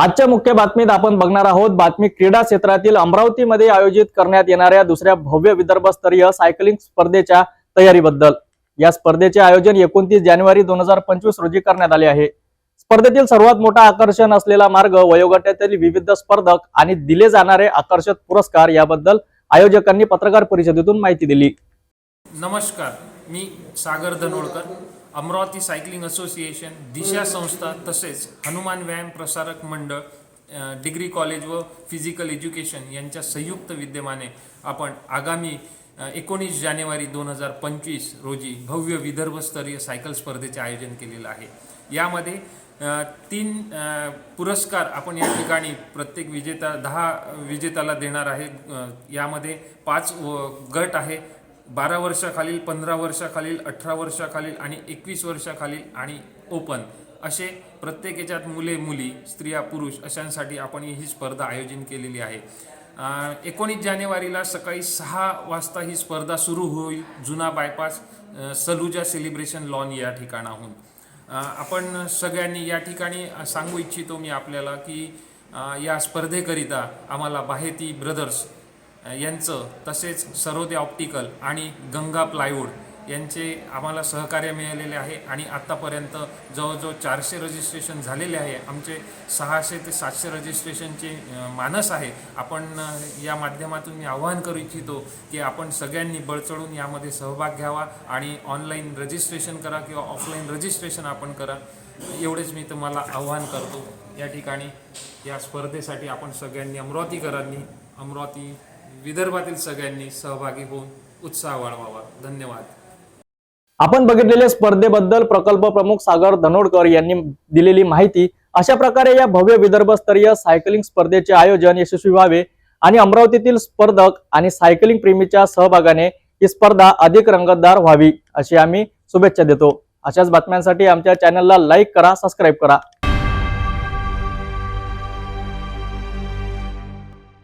आजच्या मुख्य बातमीत आपण बघणार आहोत बातमी क्रीडा क्षेत्रातील अमरावतीमध्ये आयोजित करण्यात येणाऱ्या दुसऱ्या भव्य विदर्भ स्तरीय सायकलिंग स्पर्धेच्या तयारीबद्दल. या स्पर्धेचे आयोजन एकोणतीस जानेवारी दोन हजार पंचवीस रोजी करण्यात आले आहे. स्पर्धेतील सर्वात मोठा आकर्षण असलेला मार्ग वयोगटातील विविध स्पर्धक आणि दिले जाणारे आकर्षक पुरस्कार याबद्दल आयोजकांनी पत्रकार परिषदेतून माहिती दिली. नमस्कार मी सागर धनोळकर. अमरावती सायकलिंग असोसिएशन दिशा संस्था तसेच हनुमान व्यायाम प्रसारक मंडळ डिग्री कॉलेज व फिजिकल एज्युकेशन यांच्या संयुक्त विद्यमाने आपण आगामी एकोणीस जानेवारी दोन हजार पंचवीस रोजी भव्य विदर्भस्तरीय सायकल स्पर्धेचे आयोजन केलेलं आहे. यामध्ये तीन पुरस्कार आपण या ठिकाणी प्रत्येक विजेता दहा विजेत्याला देणार आहे. यामध्ये पाच व- गट आहे. बारा वर्षाखालील पंधरा वर्षाखालील अठरा वर्षाखालील आणि एकवीस वर्षाखालील आणि ओपन असे प्रत्येक याच्यात मुले मुली स्त्रिया पुरुष अशांसाठी आपण ही स्पर्धा आयोजन केलेली आहे. एकोणीस जानेवारीला सकाळी सहा वाजता ही स्पर्धा सुरू होईल जुना बायपास सलुजा सेलिब्रेशन लॉन या ठिकाणाहून. आपण सगळ्यांनी या ठिकाणी सांगू इच्छितो मी आपल्याला की या स्पर्धेकरिता आम्हाला बाहेती ब्रदर्स यांचं तसेच सरोदे ऑप्टिकल आणि गंगा प्लायवूड यांचे आम्हाला सहकार्य मिळालेले आहे आणि आत्तापर्यंत जवळजवळ चारशे रजिस्ट्रेशन झालेले आहे. आमचे सहाशे ते सातशे रजिस्ट्रेशनचे मानस आहे. आपण या माध्यमातून मी आवाहन करू इच्छितो की आपण सगळ्यांनी बळचढून यामध्ये सहभाग घ्यावा आणि ऑनलाईन रजिस्ट्रेशन करा किंवा ऑफलाईन रजिस्ट्रेशन आपण करा. एवढेच मी तुम्हाला आव्हान करतो. या ठिकाणी या स्पर्धेसाठी आपण सगळ्यांनी अमरावतीकरांनी अमरावती विदर्भातील सगळ्यांनी सहभागी होऊन उत्साह वाढवावा. धन्यवाद. आपण बघितलेल्या स्पर्धेबद्दल प्रकल्प प्रमुख सागर धनोडकर यांनी दिलेली माहिती अशा प्रकारे या भव्य विदर्भस्तरीय सायकलिंग स्पर्धेचे आयोजन यशस्वी व्हावे आणि अमरावतीतील स्पर्धक आणि सायकलिंग प्रेमीच्या सहभागाने ही स्पर्धा अधिक रंगतदार व्हावी अशी आम्ही शुभेच्छा देतो. अशाच बातम्यांसाठी आमच्या चॅनलला लाईक करा सबस्क्राईब करा.